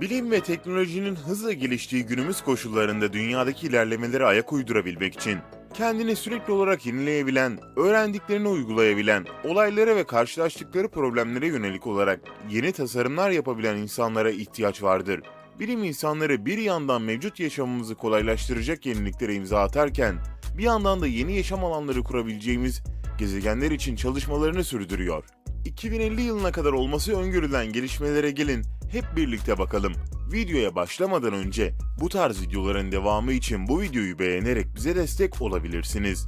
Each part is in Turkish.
Bilim ve teknolojinin hızla geliştiği günümüz koşullarında dünyadaki ilerlemelere ayak uydurabilmek için kendini sürekli olarak yenileyebilen, öğrendiklerini uygulayabilen, olaylara ve karşılaştıkları problemlere yönelik olarak yeni tasarımlar yapabilen insanlara ihtiyaç vardır. Bilim insanları bir yandan mevcut yaşamımızı kolaylaştıracak yeniliklere imza atarken, bir yandan da yeni yaşam alanları kurabileceğimiz gezegenler için çalışmalarını sürdürüyor. 2050 yılına kadar olması öngörülen gelişmelere gelin hep birlikte bakalım. Videoya başlamadan önce bu tarz videoların devamı için bu videoyu beğenerek bize destek olabilirsiniz.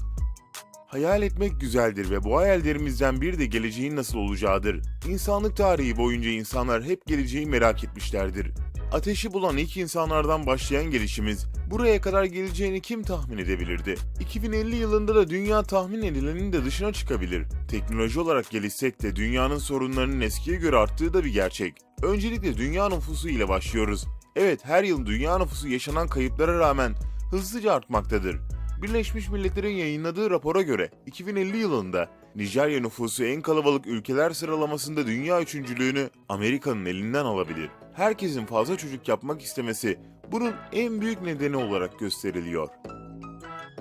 Hayal etmek güzeldir ve bu hayallerimizden biri de geleceğin nasıl olacağıdır. İnsanlık tarihi boyunca insanlar hep geleceği merak etmişlerdir. Ateşi bulan ilk insanlardan başlayan gelişimiz buraya kadar geleceğini kim tahmin edebilirdi? 2050 yılında da dünya tahmin edilenin de dışına çıkabilir. Teknoloji olarak gelişsek de dünyanın sorunlarının eskiye göre arttığı da bir gerçek. Öncelikle dünya nüfusu ile başlıyoruz. Evet her yıl dünya nüfusu yaşanan kayıplara rağmen hızlıca artmaktadır. Birleşmiş Milletler'in yayınladığı rapora göre 2050 yılında Nijerya nüfusu en kalabalık ülkeler sıralamasında dünya üçüncülüğünü Amerika'nın elinden alabilir. Herkesin fazla çocuk yapmak istemesi bunun en büyük nedeni olarak gösteriliyor.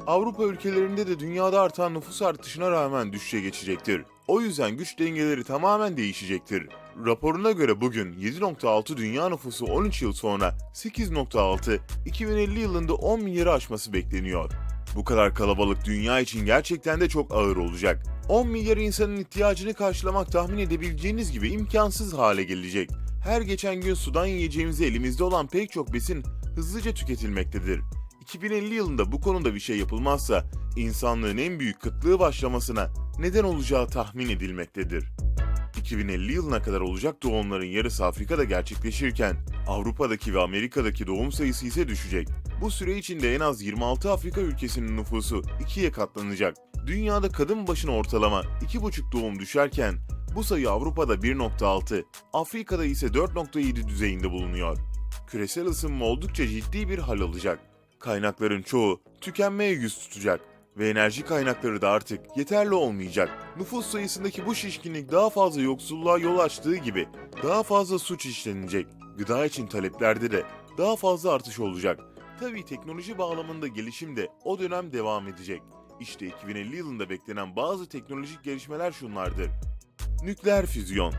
Avrupa ülkelerinde de dünyada artan nüfus artışına rağmen düşüşe geçecektir. O yüzden güç dengeleri tamamen değişecektir. Raporuna göre bugün 7.6 dünya nüfusu 13 yıl sonra 8.6, 2050 yılında 10 milyarı aşması bekleniyor. Bu kadar kalabalık dünya için gerçekten de çok ağır olacak. 10 milyar insanın ihtiyacını karşılamak tahmin edebileceğiniz gibi imkansız hale gelecek. Her geçen gün sudan yiyeceğimizi elimizde olan pek çok besin hızlıca tüketilmektedir. 2050 yılında bu konuda bir şey yapılmazsa insanlığın en büyük kıtlığı başlamasına neden olacağı tahmin edilmektedir. 2050 yılına kadar olacak doğumların yarısı Afrika'da gerçekleşirken Avrupa'daki ve Amerika'daki doğum sayısı ise düşecek. Bu süre içinde en az 26 Afrika ülkesinin nüfusu ikiye katlanacak. Dünyada kadın başına ortalama 2,5 doğum düşerken bu sayı Avrupa'da 1.6, Afrika'da ise 4.7 düzeyinde bulunuyor. Küresel ısınma oldukça ciddi bir hal alacak. Kaynakların çoğu tükenmeye yüz tutacak ve enerji kaynakları da artık yeterli olmayacak. Nüfus sayısındaki bu şişkinlik daha fazla yoksulluğa yol açtığı gibi daha fazla suç işlenecek. Gıda için taleplerde de daha fazla artış olacak. Tabii teknoloji bağlamında gelişim de o dönem devam edecek. İşte 2050 yılında beklenen bazı teknolojik gelişmeler şunlardır. Nükleer füzyon.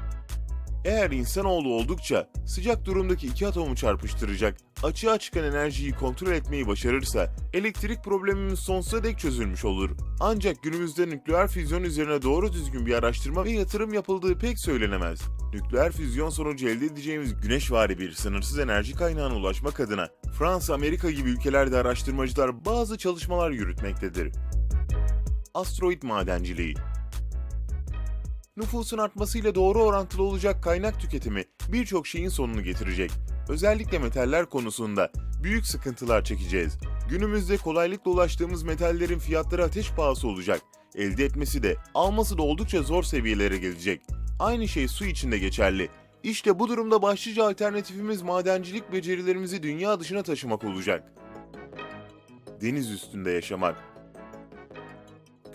Eğer insanoğlu oldukça sıcak durumdaki iki atomu çarpıştıracak, açığa çıkan enerjiyi kontrol etmeyi başarırsa elektrik problemimiz sonsuza dek çözülmüş olur. Ancak günümüzde nükleer füzyon üzerine doğru düzgün bir araştırma ve yatırım yapıldığı pek söylenemez. Nükleer füzyon sonucu elde edeceğimiz güneşvari bir sınırsız enerji kaynağına ulaşmak adına Fransa, Amerika gibi ülkelerde araştırmacılar bazı çalışmalar yürütmektedir. Asteroid madenciliği Nüfusun artmasıyla doğru orantılı olacak kaynak tüketimi birçok şeyin sonunu getirecek. Özellikle metaller konusunda büyük sıkıntılar çekeceğiz. Günümüzde kolaylıkla ulaştığımız metallerin fiyatları ateş pahası olacak. Elde etmesi de, alması da oldukça zor seviyelere gelecek. Aynı şey su için de geçerli. İşte bu durumda başlıca alternatifimiz madencilik becerilerimizi dünya dışına taşımak olacak. Deniz üstünde yaşamak.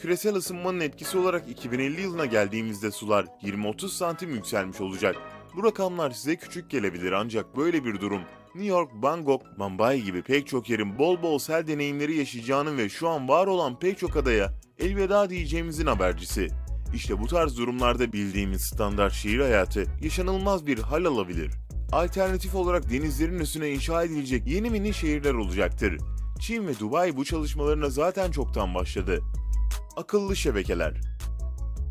Küresel ısınmanın etkisi olarak 2050 yılına geldiğimizde sular 20-30 santim yükselmiş olacak. Bu rakamlar size küçük gelebilir ancak böyle bir durum New York, Bangkok, Mumbai gibi pek çok yerin bol bol sel deneyimleri yaşayacağının ve şu an var olan pek çok adaya elveda diyeceğimizin habercisi. İşte bu tarz durumlarda bildiğimiz standart şehir hayatı yaşanılmaz bir hal alabilir. Alternatif olarak denizlerin üstüne inşa edilecek yeni mini şehirler olacaktır. Çin ve Dubai bu çalışmalarına zaten çoktan başladı. Akıllı şebekeler.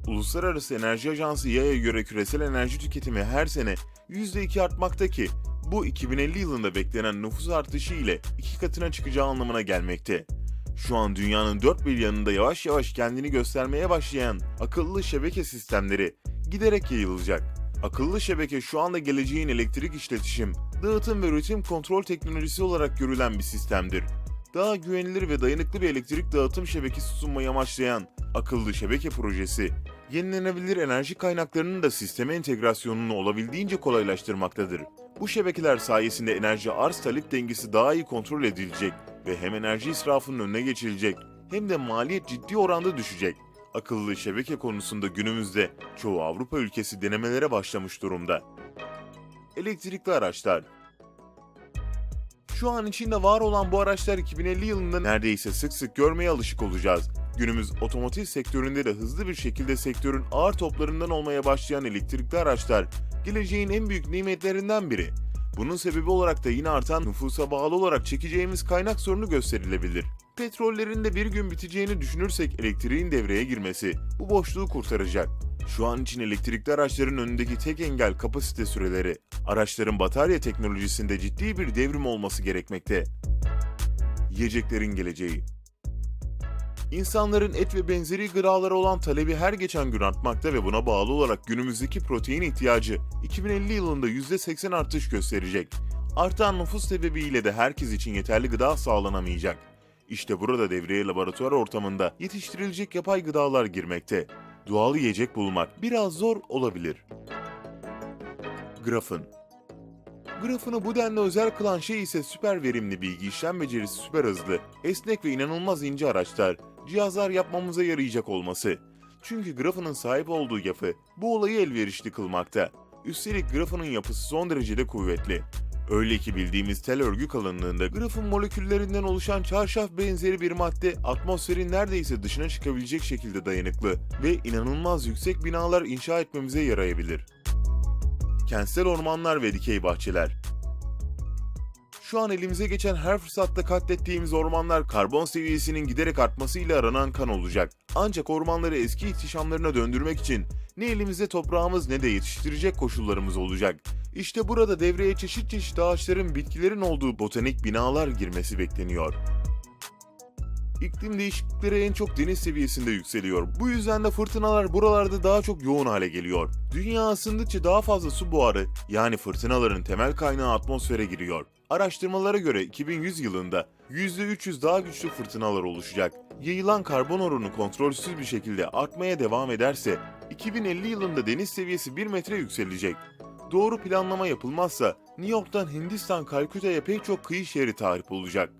Uluslararası Enerji Ajansı YA'ya göre küresel enerji tüketimi her sene %2 artmakta ki bu 2050 yılında beklenen nüfus artışı ile iki katına çıkacağı anlamına gelmekte. Şu an dünyanın dört bir yanında yavaş yavaş kendini göstermeye başlayan akıllı şebeke sistemleri giderek yayılacak. Akıllı şebeke şu anda geleceğin elektrik işletişim, dağıtım ve üretim kontrol teknolojisi olarak görülen bir sistemdir daha güvenilir ve dayanıklı bir elektrik dağıtım şebekesi sunmayı amaçlayan akıllı şebeke projesi, yenilenebilir enerji kaynaklarının da sisteme entegrasyonunu olabildiğince kolaylaştırmaktadır. Bu şebekeler sayesinde enerji arz talep dengesi daha iyi kontrol edilecek ve hem enerji israfının önüne geçilecek hem de maliyet ciddi oranda düşecek. Akıllı şebeke konusunda günümüzde çoğu Avrupa ülkesi denemelere başlamış durumda. Elektrikli araçlar Şu an içinde var olan bu araçlar 2050 yılında neredeyse sık sık görmeye alışık olacağız. Günümüz otomotiv sektöründe de hızlı bir şekilde sektörün ağır toplarından olmaya başlayan elektrikli araçlar geleceğin en büyük nimetlerinden biri. Bunun sebebi olarak da yine artan nüfusa bağlı olarak çekeceğimiz kaynak sorunu gösterilebilir. Petrollerin de bir gün biteceğini düşünürsek elektriğin devreye girmesi bu boşluğu kurtaracak. Şu an için elektrikli araçların önündeki tek engel kapasite süreleri. Araçların batarya teknolojisinde ciddi bir devrim olması gerekmekte. Yiyeceklerin geleceği İnsanların et ve benzeri gıdalara olan talebi her geçen gün artmakta ve buna bağlı olarak günümüzdeki protein ihtiyacı 2050 yılında %80 artış gösterecek. Artan nüfus sebebiyle de herkes için yeterli gıda sağlanamayacak. İşte burada devreye laboratuvar ortamında yetiştirilecek yapay gıdalar girmekte. Doğal yiyecek bulmak biraz zor olabilir. Grafın Grafını bu denli özel kılan şey ise süper verimli bilgi işlem becerisi süper hızlı, esnek ve inanılmaz ince araçlar, cihazlar yapmamıza yarayacak olması. Çünkü grafının sahip olduğu yapı bu olayı elverişli kılmakta. Üstelik grafının yapısı son derecede kuvvetli. Öyle ki bildiğimiz tel örgü kalınlığında grafın moleküllerinden oluşan çarşaf benzeri bir madde atmosferin neredeyse dışına çıkabilecek şekilde dayanıklı ve inanılmaz yüksek binalar inşa etmemize yarayabilir. Kentsel ormanlar ve dikey bahçeler şu an elimize geçen her fırsatta katlettiğimiz ormanlar karbon seviyesinin giderek artmasıyla aranan kan olacak. Ancak ormanları eski ihtişamlarına döndürmek için ne elimizde toprağımız ne de yetiştirecek koşullarımız olacak. İşte burada devreye çeşit çeşit ağaçların, bitkilerin olduğu botanik binalar girmesi bekleniyor. İklim değişiklikleri en çok deniz seviyesinde yükseliyor. Bu yüzden de fırtınalar buralarda daha çok yoğun hale geliyor. Dünya ısındıkça daha fazla su buharı yani fırtınaların temel kaynağı atmosfere giriyor. Araştırmalara göre 2100 yılında %300 daha güçlü fırtınalar oluşacak. Yayılan karbon oranı kontrolsüz bir şekilde artmaya devam ederse 2050 yılında deniz seviyesi 1 metre yükselecek. Doğru planlama yapılmazsa New York'tan Hindistan Kalküta'ya pek çok kıyı şehri tarif olacak.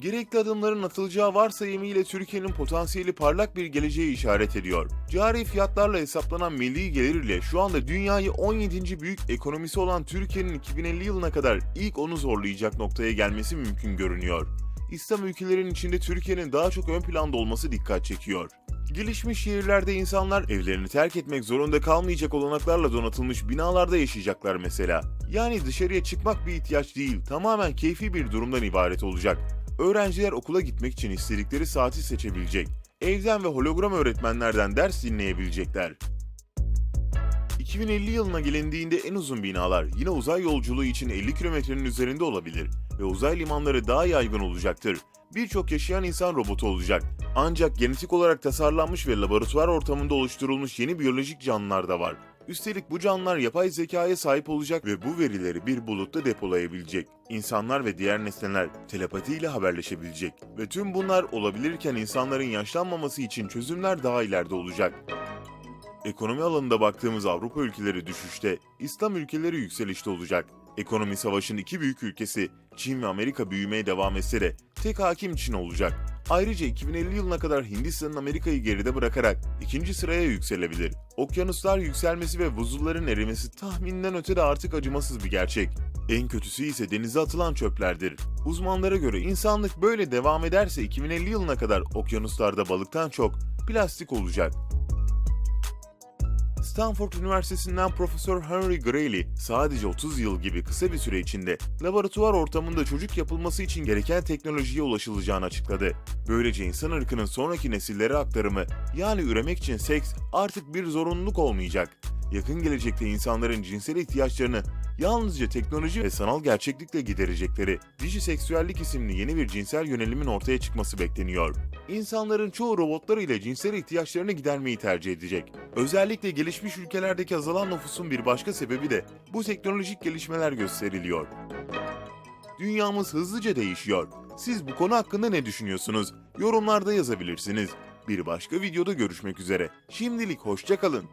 Gerekli adımların atılacağı varsayımıyla Türkiye'nin potansiyeli parlak bir geleceğe işaret ediyor. Cari fiyatlarla hesaplanan milli gelir ile şu anda dünyayı 17. büyük ekonomisi olan Türkiye'nin 2050 yılına kadar ilk onu zorlayacak noktaya gelmesi mümkün görünüyor. İslam ülkelerinin içinde Türkiye'nin daha çok ön planda olması dikkat çekiyor. Gelişmiş şehirlerde insanlar evlerini terk etmek zorunda kalmayacak olanaklarla donatılmış binalarda yaşayacaklar mesela. Yani dışarıya çıkmak bir ihtiyaç değil, tamamen keyfi bir durumdan ibaret olacak. Öğrenciler okula gitmek için istedikleri saati seçebilecek. Evden ve hologram öğretmenlerden ders dinleyebilecekler. 2050 yılına gelindiğinde en uzun binalar yine uzay yolculuğu için 50 kilometrenin üzerinde olabilir ve uzay limanları daha yaygın olacaktır. Birçok yaşayan insan robotu olacak. Ancak genetik olarak tasarlanmış ve laboratuvar ortamında oluşturulmuş yeni biyolojik canlılar da var. Üstelik bu canlılar yapay zekaya sahip olacak ve bu verileri bir bulutta depolayabilecek. İnsanlar ve diğer nesneler telepatiyle haberleşebilecek. Ve tüm bunlar olabilirken insanların yaşlanmaması için çözümler daha ileride olacak. Ekonomi alanında baktığımız Avrupa ülkeleri düşüşte, İslam ülkeleri yükselişte olacak. Ekonomi savaşın iki büyük ülkesi Çin ve Amerika büyümeye devam etse de tek hakim Çin olacak. Ayrıca 2050 yılına kadar Hindistan'ın Amerika'yı geride bırakarak ikinci sıraya yükselebilir. Okyanuslar yükselmesi ve buzulların erimesi tahminden öte de artık acımasız bir gerçek. En kötüsü ise denize atılan çöplerdir. Uzmanlara göre insanlık böyle devam ederse 2050 yılına kadar okyanuslarda balıktan çok plastik olacak. Stanford Üniversitesi'nden Profesör Henry Grayley sadece 30 yıl gibi kısa bir süre içinde laboratuvar ortamında çocuk yapılması için gereken teknolojiye ulaşılacağını açıkladı. Böylece insan ırkının sonraki nesillere aktarımı yani üremek için seks artık bir zorunluluk olmayacak. Yakın gelecekte insanların cinsel ihtiyaçlarını yalnızca teknoloji ve sanal gerçeklikle giderecekleri Dijiseksüellik isimli yeni bir cinsel yönelimin ortaya çıkması bekleniyor. İnsanların çoğu robotlar ile cinsel ihtiyaçlarını gidermeyi tercih edecek. Özellikle gelişmiş ülkelerdeki azalan nüfusun bir başka sebebi de bu teknolojik gelişmeler gösteriliyor. Dünyamız hızlıca değişiyor. Siz bu konu hakkında ne düşünüyorsunuz? Yorumlarda yazabilirsiniz. Bir başka videoda görüşmek üzere. Şimdilik hoşça kalın.